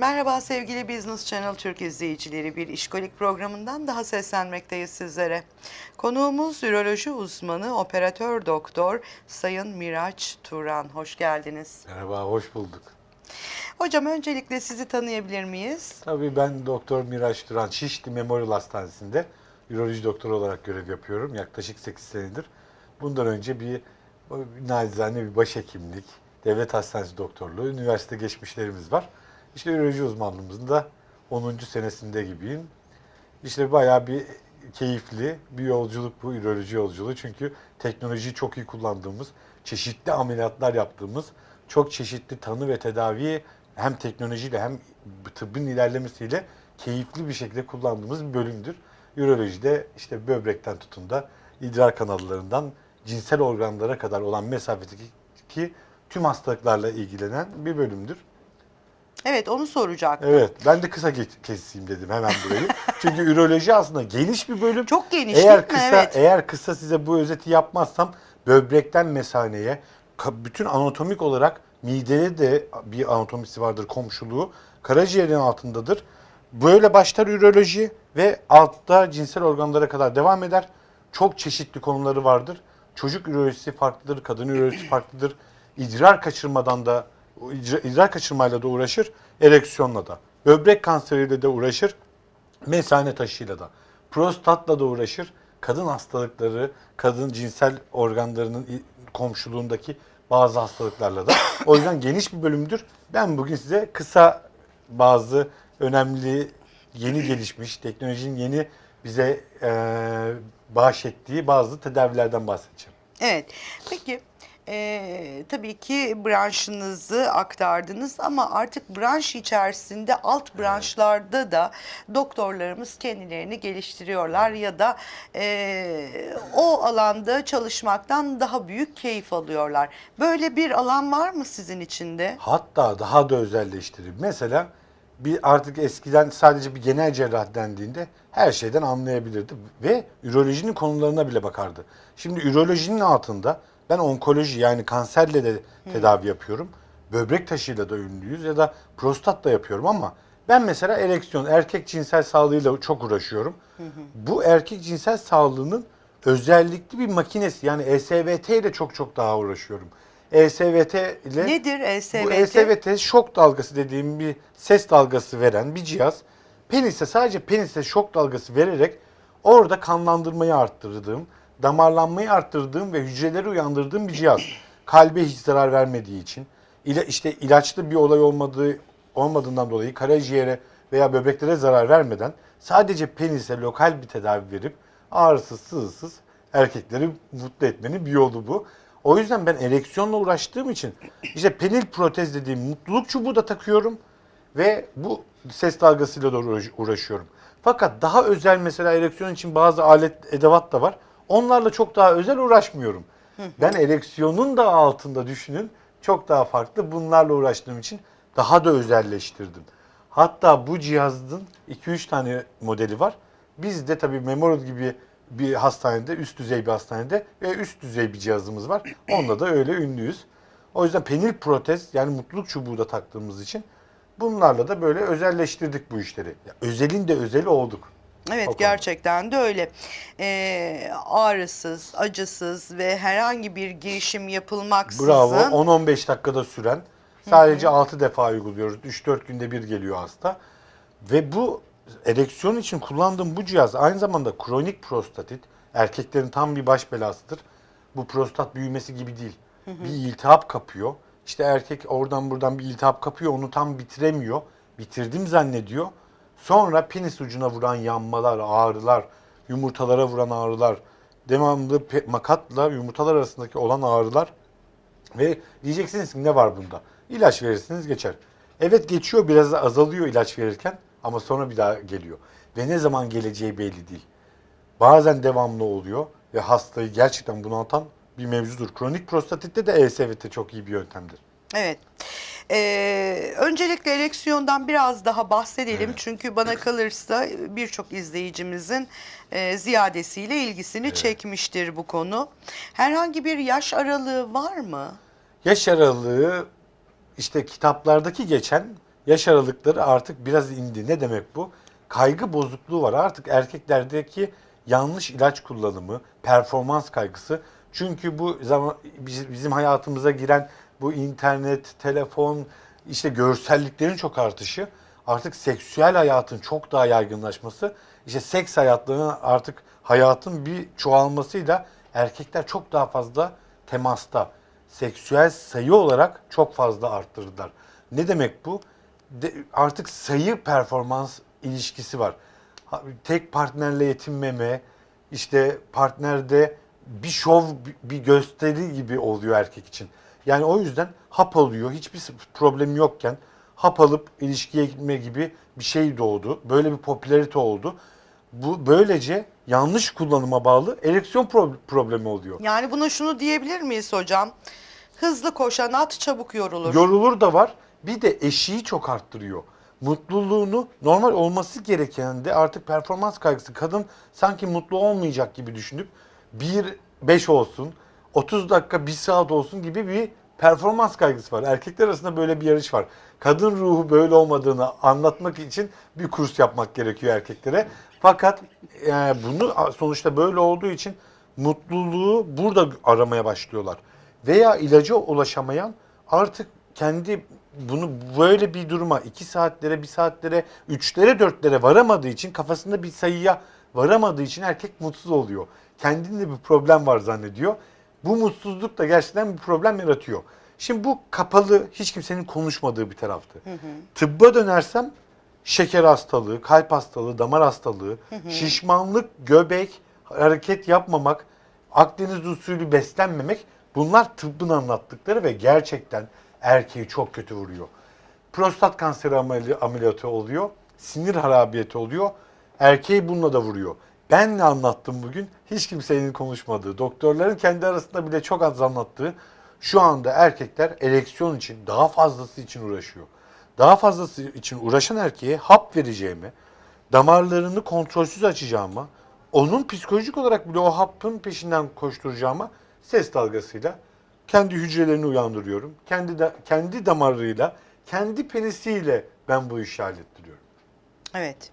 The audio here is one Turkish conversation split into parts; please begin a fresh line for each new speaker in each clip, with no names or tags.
Merhaba sevgili Business Channel Türk izleyicileri. Bir işkolik programından daha seslenmekteyiz sizlere. Konuğumuz üroloji uzmanı, operatör doktor Sayın Miraç Turan. Hoş geldiniz.
Merhaba, hoş bulduk.
Hocam öncelikle sizi tanıyabilir miyiz?
Tabii ben Doktor Miraç Duran, Şişli Memorial Hastanesi'nde üroloji doktoru olarak görev yapıyorum. Yaklaşık 8 senedir. Bundan önce bir nacizane bir başhekimlik, devlet hastanesi doktorluğu, üniversite geçmişlerimiz var. İşte üroloji uzmanlığımızın da 10. senesinde gibiyim. İşte bayağı bir keyifli bir yolculuk bu üroloji yolculuğu. Çünkü teknolojiyi çok iyi kullandığımız, çeşitli ameliyatlar yaptığımız, çok çeşitli tanı ve tedaviyi hem teknolojiyle hem tıbbın ilerlemesiyle keyifli bir şekilde kullandığımız bir bölümdür. Ürolojide işte böbrekten tutun da idrar kanallarından cinsel organlara kadar olan mesafedeki tüm hastalıklarla ilgilenen bir bölümdür.
Evet onu soracaktım.
Evet, ben de kısa keseyim dedim hemen burayı. Çünkü üroloji aslında geniş bir bölüm.
Çok geniş
eğer
değil mi?
kısa,
Evet.
Eğer kısa size bu özeti yapmazsam böbrekten mesaneye, bütün anatomik olarak midede de bir anatomisi vardır komşuluğu. Karaciğerin altındadır. Böyle başlar üroloji ve altta cinsel organlara kadar devam eder. Çok çeşitli konuları vardır. Çocuk ürolojisi farklıdır, kadın ürolojisi farklıdır. İdrar kaçırmadan da idrar, kaçırmayla da uğraşır, ereksiyonla da. Böbrek kanseriyle de uğraşır, mesane taşıyla da. Prostatla da uğraşır. Kadın hastalıkları, kadın cinsel organlarının komşuluğundaki bazı hastalıklarla da. O yüzden geniş bir bölümdür. Ben bugün size kısa bazı önemli, yeni gelişmiş, teknolojinin yeni bize eee bahşettiği bazı tedavilerden bahsedeceğim.
Evet. Peki eee, tabii ki branşınızı aktardınız ama artık branş içerisinde alt branşlarda da doktorlarımız kendilerini geliştiriyorlar ya da eee, o alanda çalışmaktan daha büyük keyif alıyorlar. Böyle bir alan var mı sizin içinde?
Hatta daha da özelleştirip mesela bir artık eskiden sadece bir genel cerrah dendiğinde her şeyden anlayabilirdi ve ürolojinin konularına bile bakardı. Şimdi ürolojinin altında ben onkoloji yani kanserle de tedavi yapıyorum. Böbrek taşıyla da ünlüyüz ya da prostatla yapıyorum ama ben mesela ereksiyon, erkek cinsel sağlığıyla çok uğraşıyorum. Bu erkek cinsel sağlığının özellikli bir makinesi yani ESVT ile çok çok daha uğraşıyorum. ESVT ile
Nedir ESVT?
bu ESVT şok dalgası dediğim bir ses dalgası veren bir cihaz. Penise sadece penise şok dalgası vererek orada kanlandırmayı arttırdığım, damarlanmayı arttırdığım ve hücreleri uyandırdığım bir cihaz. Kalbe hiç zarar vermediği için, ila, işte ilaçlı bir olay olmadığı olmadığından dolayı karaciğere veya böbreklere zarar vermeden sadece penise lokal bir tedavi verip ağrısız, sızısız erkekleri mutlu etmenin bir yolu bu. O yüzden ben ereksiyonla uğraştığım için işte penil protez dediğim mutluluk çubuğu da takıyorum ve bu ses dalgasıyla da uğraş- uğraşıyorum. Fakat daha özel mesela ereksiyon için bazı alet edevat da var. Onlarla çok daha özel uğraşmıyorum. Ben ereksiyonun da altında düşünün çok daha farklı bunlarla uğraştığım için daha da özelleştirdim. Hatta bu cihazın 2-3 tane modeli var. Bizde tabii Memorial gibi bir hastanede, üst düzey bir hastanede ve üst düzey bir cihazımız var. Onda da öyle ünlüyüz. O yüzden penil protez yani mutluluk çubuğu da taktığımız için bunlarla da böyle özelleştirdik bu işleri. Ya, özelin de özeli olduk.
Evet
O konuda.
gerçekten de öyle. Ee, ağrısız, acısız ve herhangi bir girişim yapılmaksızın
Bravo. 10-15 dakikada süren. Sadece 6 defa uyguluyoruz. 3-4 günde bir geliyor hasta. Ve bu ereksiyon için kullandığım bu cihaz aynı zamanda kronik prostatit. Erkeklerin tam bir baş belasıdır. Bu prostat büyümesi gibi değil. Bir iltihap kapıyor. İşte erkek oradan buradan bir iltihap kapıyor. Onu tam bitiremiyor. Bitirdim zannediyor. Sonra penis ucuna vuran yanmalar, ağrılar, yumurtalara vuran ağrılar, devamlı makatla yumurtalar arasındaki olan ağrılar ve diyeceksiniz ki ne var bunda? İlaç verirsiniz geçer. Evet geçiyor biraz azalıyor ilaç verirken ama sonra bir daha geliyor. Ve ne zaman geleceği belli değil. Bazen devamlı oluyor ve hastayı gerçekten bunaltan bir mevzudur. Kronik prostatitte de ESVT çok iyi bir yöntemdir.
Evet. Ee, öncelikle ereksiyondan biraz daha bahsedelim. Çünkü bana kalırsa birçok izleyicimizin e, ziyadesiyle ilgisini çekmiştir bu konu. Herhangi bir yaş aralığı var mı?
Yaş aralığı işte kitaplardaki geçen yaş aralıkları artık biraz indi. Ne demek bu? Kaygı bozukluğu var. Artık erkeklerdeki yanlış ilaç kullanımı, performans kaygısı. Çünkü bu zaman biz- bizim hayatımıza giren bu internet, telefon, işte görselliklerin çok artışı, artık seksüel hayatın çok daha yaygınlaşması, işte seks hayatlarının artık hayatın bir çoğalmasıyla erkekler çok daha fazla temasta, seksüel sayı olarak çok fazla arttırdılar. Ne demek bu? De- artık sayı performans ilişkisi var. Tek partnerle yetinmeme, işte partnerde bir şov, bir gösteri gibi oluyor erkek için. Yani o yüzden hap alıyor, hiçbir problemi yokken hap alıp ilişkiye gitme gibi bir şey doğdu. Böyle bir popülarite oldu. Bu böylece yanlış kullanıma bağlı ereksiyon pro- problemi oluyor.
Yani buna şunu diyebilir miyiz hocam? Hızlı koşan at çabuk yorulur.
Yorulur da var. Bir de eşiği çok arttırıyor. Mutluluğunu normal olması gereken de artık performans kaygısı. Kadın sanki mutlu olmayacak gibi düşünüp 1-5 olsun, 30 dakika 1 saat olsun gibi bir performans kaygısı var. Erkekler arasında böyle bir yarış var. Kadın ruhu böyle olmadığını anlatmak için bir kurs yapmak gerekiyor erkeklere. Fakat e, bunu sonuçta böyle olduğu için mutluluğu burada aramaya başlıyorlar. Veya ilaca ulaşamayan artık kendi bunu böyle bir duruma 2 saatlere, 1 saatlere, 3'lere, 4'lere varamadığı için kafasında bir sayıya varamadığı için erkek mutsuz oluyor. Kendinde bir problem var zannediyor. Bu mutsuzluk da gerçekten bir problem yaratıyor. Şimdi bu kapalı, hiç kimsenin konuşmadığı bir taraftı. Tıbba dönersem şeker hastalığı, kalp hastalığı, damar hastalığı, şişmanlık, göbek, hareket yapmamak, Akdeniz usulü beslenmemek bunlar tıbbın anlattıkları ve gerçekten erkeği çok kötü vuruyor. Prostat kanseri ameli- ameliyatı oluyor, sinir harabiyeti oluyor, erkeği bununla da vuruyor. Ben ne anlattım bugün? Hiç kimsenin konuşmadığı, doktorların kendi arasında bile çok az anlattığı şu anda erkekler ereksiyon için, daha fazlası için uğraşıyor. Daha fazlası için uğraşan erkeğe hap vereceğimi, damarlarını kontrolsüz açacağıma, onun psikolojik olarak bile o hapın peşinden koşturacağıma ses dalgasıyla kendi hücrelerini uyandırıyorum. Kendi de, kendi damarıyla, kendi penisiyle ben bu işi hallettiriyorum.
Evet.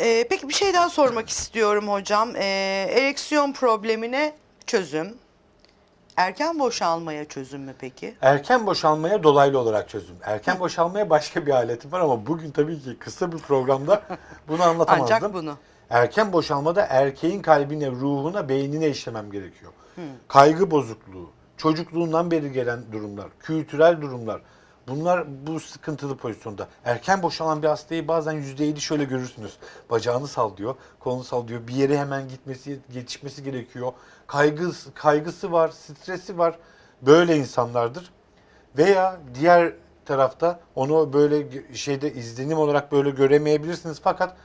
Ee, peki bir şey daha sormak istiyorum hocam. Ee, ereksiyon problemine çözüm. Erken boşalmaya çözüm mü peki?
Erken boşalmaya dolaylı olarak çözüm. Erken boşalmaya başka bir aletim var ama bugün tabii ki kısa bir programda bunu anlatamazdım.
Ancak bunu.
Erken boşalmada erkeğin kalbine, ruhuna, beynine işlemem gerekiyor. Kaygı bozukluğu, çocukluğundan beri gelen durumlar, kültürel durumlar. Bunlar bu sıkıntılı pozisyonda. Erken boşalan bir hastayı bazen %7 şöyle görürsünüz. Bacağını sallıyor, kolunu sallıyor. Bir yere hemen gitmesi, yetişmesi gerekiyor. Kaygısı, kaygısı var, stresi var. Böyle insanlardır. Veya diğer tarafta onu böyle şeyde izlenim olarak böyle göremeyebilirsiniz fakat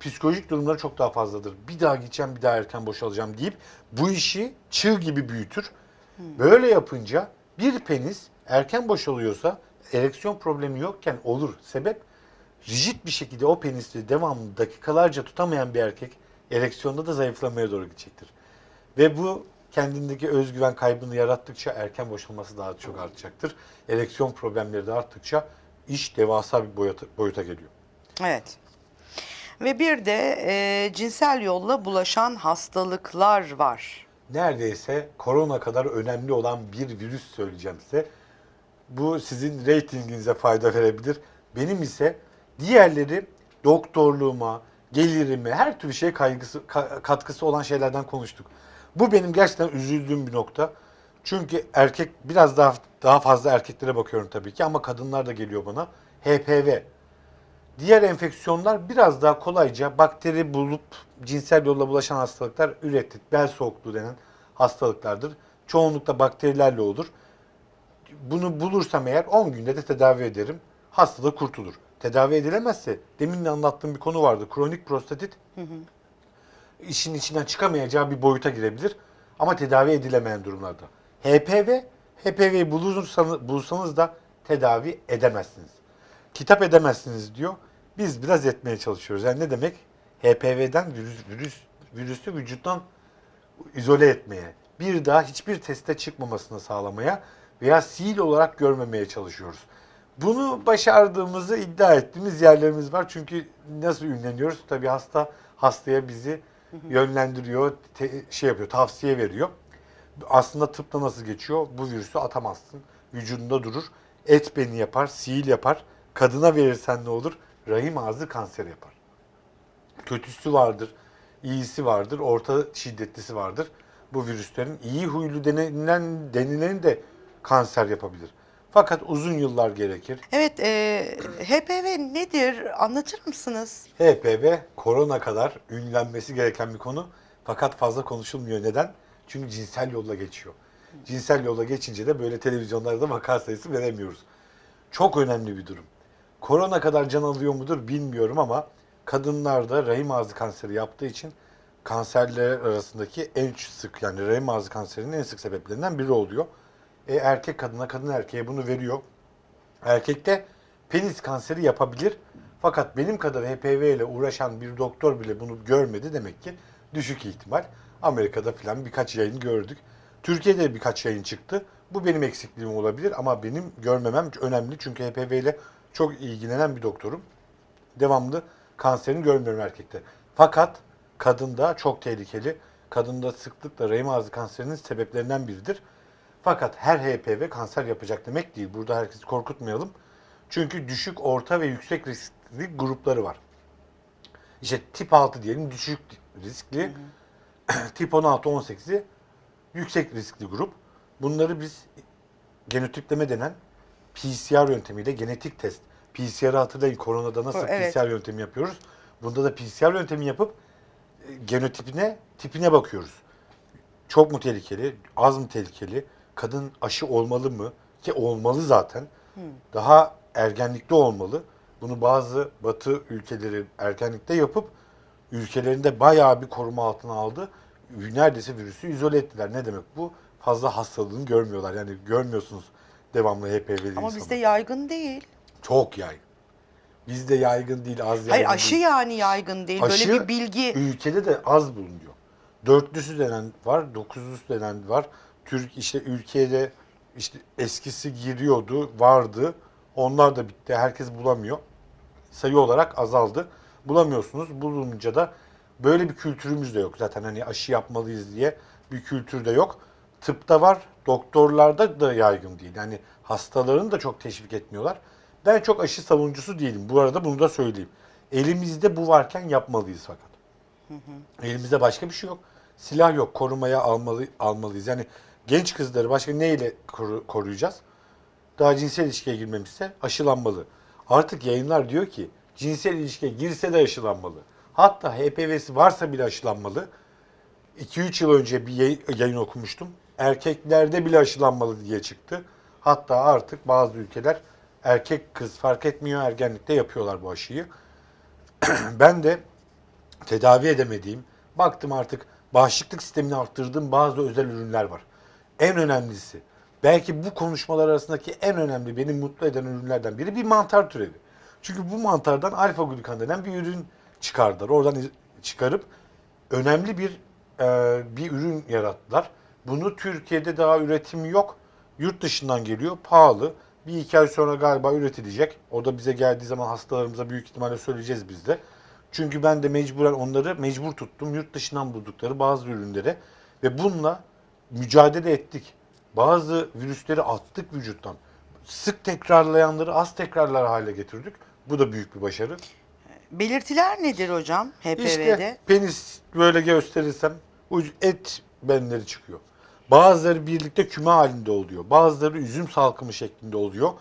psikolojik durumları çok daha fazladır. Bir daha gideceğim, bir daha erken boşalacağım deyip bu işi çığ gibi büyütür. Böyle yapınca bir penis erken boşalıyorsa ereksiyon problemi yokken olur. Sebep rigid bir şekilde o penisi devamlı dakikalarca tutamayan bir erkek ereksiyonda da zayıflamaya doğru gidecektir. Ve bu kendindeki özgüven kaybını yarattıkça erken boşalması daha çok artacaktır. Ereksiyon problemleri de arttıkça iş devasa bir boyuta, boyuta geliyor.
Evet. Ve bir de e, cinsel yolla bulaşan hastalıklar var.
Neredeyse korona kadar önemli olan bir virüs söyleyeceğim size. Bu sizin reytinginize fayda verebilir. Benim ise diğerleri doktorluğuma, gelirime, her türlü şey kaygısı, ka- katkısı olan şeylerden konuştuk. Bu benim gerçekten üzüldüğüm bir nokta. Çünkü erkek biraz daha daha fazla erkeklere bakıyorum tabii ki ama kadınlar da geliyor bana. HPV. Diğer enfeksiyonlar biraz daha kolayca bakteri bulup cinsel yolla bulaşan hastalıklar üretti. Bel soğukluğu denen hastalıklardır. Çoğunlukla bakterilerle olur. Bunu bulursam eğer 10 günde de tedavi ederim. Hastalık kurtulur. Tedavi edilemezse demin de anlattığım bir konu vardı. Kronik prostatit işin içinden çıkamayacağı bir boyuta girebilir. Ama tedavi edilemeyen durumlarda. HPV, HPV'yi bulursanız, bulsanız da tedavi edemezsiniz. Kitap edemezsiniz diyor. Biz biraz etmeye çalışıyoruz. Yani ne demek? HPV'den virüs, virüs, virüsü vücuttan izole etmeye, bir daha hiçbir teste çıkmamasını sağlamaya veya sil olarak görmemeye çalışıyoruz. Bunu başardığımızı iddia ettiğimiz yerlerimiz var. Çünkü nasıl ünleniyoruz? Tabii hasta hastaya bizi yönlendiriyor, te- şey yapıyor, tavsiye veriyor. Aslında tıpta nasıl geçiyor? Bu virüsü atamazsın. Vücudunda durur. Et beni yapar, sihir yapar. Kadına verirsen ne olur? Rahim ağzı kanser yapar. Kötüsü vardır, iyisi vardır, orta şiddetlisi vardır. Bu virüslerin iyi huylu denilen denilen de kanser yapabilir. Fakat uzun yıllar gerekir.
Evet, e, HPV nedir? Anlatır mısınız?
HPV korona kadar ünlenmesi gereken bir konu. Fakat fazla konuşulmuyor. Neden? Çünkü cinsel yolla geçiyor. Cinsel yolla geçince de böyle televizyonlarda vaka sayısı veremiyoruz. Çok önemli bir durum. Korona kadar can alıyor mudur bilmiyorum ama kadınlarda rahim ağzı kanseri yaptığı için kanserler arasındaki en sık yani rahim ağzı kanserinin en sık sebeplerinden biri oluyor. E, erkek kadına, kadın erkeğe bunu veriyor. Erkekte penis kanseri yapabilir. Fakat benim kadar HPV ile uğraşan bir doktor bile bunu görmedi demek ki düşük ihtimal. Amerika'da falan birkaç yayın gördük. Türkiye'de birkaç yayın çıktı. Bu benim eksikliğim olabilir ama benim görmemem önemli. Çünkü HPV ile çok ilgilenen bir doktorum. Devamlı kanserini görmüyorum erkekte. Fakat kadında çok tehlikeli. Kadında sıklıkla rahim ağzı kanserinin sebeplerinden biridir. Fakat her HPV kanser yapacak demek değil. Burada herkesi korkutmayalım. Çünkü düşük, orta ve yüksek riskli grupları var. İşte tip 6 diyelim düşük riskli. tip 16-18'i yüksek riskli grup. Bunları biz genotipleme denen PCR yöntemiyle genetik test. PCR'ı hatırlayın koronada nasıl
Evet.
PCR yöntemi yapıyoruz. Bunda da PCR yöntemi yapıp e, genotipine, tipine bakıyoruz. Çok mu tehlikeli, az mı tehlikeli, kadın aşı olmalı mı? Ki olmalı zaten. Daha ergenlikte olmalı. Bunu bazı batı ülkeleri ergenlikte yapıp ülkelerinde bayağı bir koruma altına aldı. Neredeyse virüsü izole ettiler. Ne demek bu? Fazla hastalığını görmüyorlar. Yani görmüyorsunuz devamlı HPV'li
Ama
insanı.
bizde yaygın değil.
Çok yaygın. Bizde yaygın değil, az yaygın
Hayır aşı
değil.
yani yaygın değil.
Aşı
Böyle bir bilgi.
Ülkede de az bulunuyor. Dörtlüsü denen var, dokuzlusu denen var. Türk işte ülkede işte eskisi giriyordu, vardı. Onlar da bitti. Herkes bulamıyor. Sayı olarak azaldı. Bulamıyorsunuz. Bulununca da böyle bir kültürümüz de yok. Zaten hani aşı yapmalıyız diye bir kültür de yok. Tıpta var, doktorlarda da yaygın değil. Yani hastalarını da çok teşvik etmiyorlar. Ben çok aşı savunucusu değilim. Bu arada bunu da söyleyeyim. Elimizde bu varken yapmalıyız fakat. Elimizde başka bir şey yok. Silah yok. Korumaya almalı, almalıyız. Yani genç kızları başka neyle koru- koruyacağız? Daha cinsel ilişkiye girmemişse aşılanmalı. Artık yayınlar diyor ki cinsel ilişkiye girse de aşılanmalı. Hatta HPV'si varsa bile aşılanmalı. 2-3 yıl önce bir yay- yayın okumuştum. Erkeklerde bile aşılanmalı diye çıktı. Hatta artık bazı ülkeler erkek kız fark etmiyor ergenlikte yapıyorlar bu aşıyı. ben de tedavi edemediğim, baktım artık bağışıklık sistemini arttırdığım bazı özel ürünler var. En önemlisi, belki bu konuşmalar arasındaki en önemli beni mutlu eden ürünlerden biri bir mantar türevi. Çünkü bu mantardan alfa glukan denen bir ürün çıkardılar. Oradan çıkarıp önemli bir e, bir ürün yarattılar. Bunu Türkiye'de daha üretimi yok. Yurt dışından geliyor, pahalı. Bir iki ay sonra galiba üretilecek. O da bize geldiği zaman hastalarımıza büyük ihtimalle söyleyeceğiz biz de. Çünkü ben de mecburen onları mecbur tuttum. Yurt dışından buldukları bazı ürünlere. Ve bununla mücadele ettik. Bazı virüsleri attık vücuttan. Sık tekrarlayanları az tekrarlar hale getirdik. Bu da büyük bir başarı.
Belirtiler nedir hocam HPV'de?
İşte penis böyle gösterirsem et benleri çıkıyor. Bazıları birlikte küme halinde oluyor. Bazıları üzüm salkımı şeklinde oluyor.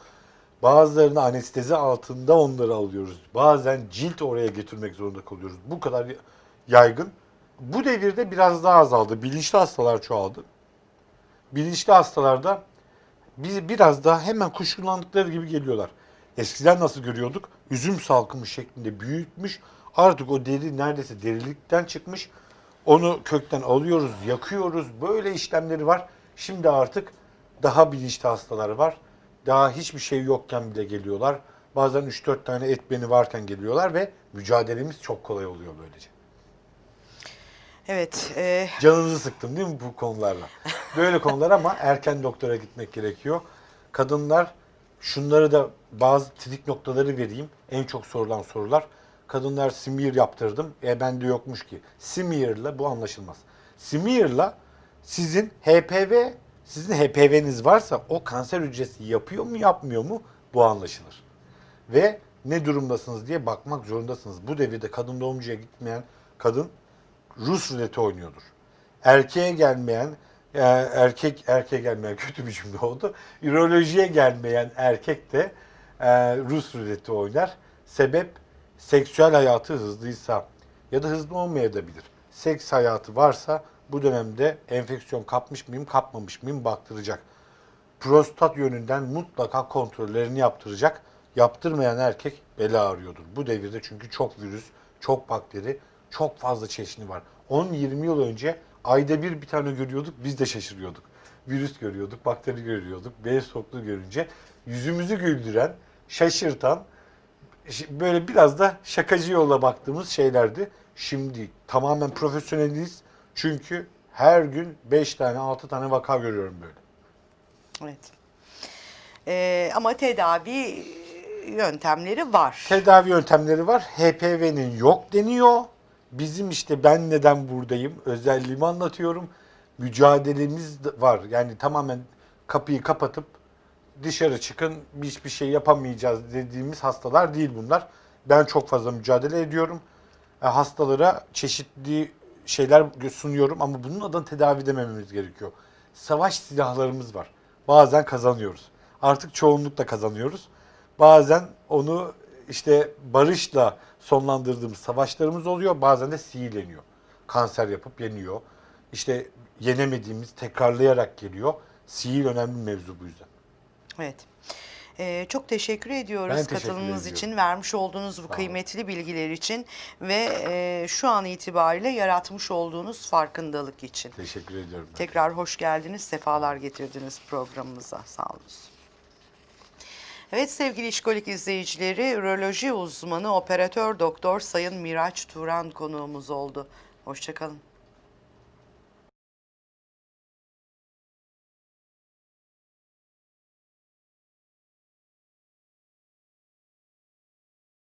Bazılarını anestezi altında onları alıyoruz. Bazen cilt oraya getirmek zorunda kalıyoruz. Bu kadar yaygın. Bu devirde biraz daha azaldı. Bilinçli hastalar çoğaldı. Bilinçli hastalarda biz biraz daha hemen kuşkulandıkları gibi geliyorlar. Eskiden nasıl görüyorduk? Üzüm salkımı şeklinde büyütmüş. Artık o deri neredeyse derilikten çıkmış. Onu kökten alıyoruz, yakıyoruz. Böyle işlemleri var. Şimdi artık daha bilinçli hastalar var. Daha hiçbir şey yokken bile geliyorlar. Bazen 3-4 tane et beni varken geliyorlar ve mücadelemiz çok kolay oluyor böylece.
Evet. e,
Canınızı sıktım değil mi bu konularla? Böyle konular ama erken doktora gitmek gerekiyor. Kadınlar Şunları da bazı trik noktaları vereyim. En çok sorulan sorular. Kadınlar smear yaptırdım. E bende yokmuş ki. Smear'la bu anlaşılmaz. Smear'la sizin HPV, sizin HPV'niz varsa o kanser hücresi yapıyor mu yapmıyor mu bu anlaşılır. Ve ne durumdasınız diye bakmak zorundasınız. Bu devirde kadın doğumcuya gitmeyen kadın Rus ruleti oynuyordur. Erkeğe gelmeyen, e, erkek erkeğe gelmeyen kötü bir cümle oldu. Ürolojiye gelmeyen erkek de e, Rus ruleti oynar. Sebep seksüel hayatı hızlıysa ya da hızlı olmayabilir. Seks hayatı varsa bu dönemde enfeksiyon kapmış mıyım, kapmamış mıyım baktıracak. Prostat yönünden mutlaka kontrollerini yaptıracak. Yaptırmayan erkek bela arıyordur. Bu devirde çünkü çok virüs, çok bakteri, çok fazla çeşni var. 10-20 yıl önce ayda bir bir tane görüyorduk, biz de şaşırıyorduk. Virüs görüyorduk, bakteri görüyorduk, B soklu görünce yüzümüzü güldüren, şaşırtan, böyle biraz da şakacı yolla baktığımız şeylerdi. Şimdi tamamen profesyoneliyiz. Çünkü her gün 5 tane 6 tane vaka görüyorum böyle.
Evet. Ee, ama tedavi yöntemleri var.
Tedavi yöntemleri var. HPV'nin yok deniyor. Bizim işte ben neden buradayım özelliğimi anlatıyorum. Mücadelemiz de var. Yani tamamen kapıyı kapatıp dışarı çıkın hiçbir şey yapamayacağız dediğimiz hastalar değil bunlar. Ben çok fazla mücadele ediyorum. E, hastalara çeşitli şeyler sunuyorum ama bunun adına tedavi demememiz gerekiyor. Savaş silahlarımız var. Bazen kazanıyoruz. Artık çoğunlukla kazanıyoruz. Bazen onu işte barışla sonlandırdığımız savaşlarımız oluyor. Bazen de sihirleniyor. Kanser yapıp yeniyor. İşte yenemediğimiz tekrarlayarak geliyor. Sihir önemli bir mevzu bu yüzden.
Evet. Ee, çok teşekkür ediyoruz
Ben teşekkür
katılımınız
ediyorum.
için, vermiş olduğunuz bu kıymetli bilgiler için ve e, şu an itibariyle yaratmış olduğunuz farkındalık için.
Teşekkür ediyorum. ben.
Tekrar hoş geldiniz, sefalar getirdiniz programımıza. Sağ olun. Evet sevgili işkolik izleyicileri, üroloji uzmanı operatör doktor Sayın Miraç Turan konuğumuz oldu. Hoşçakalın.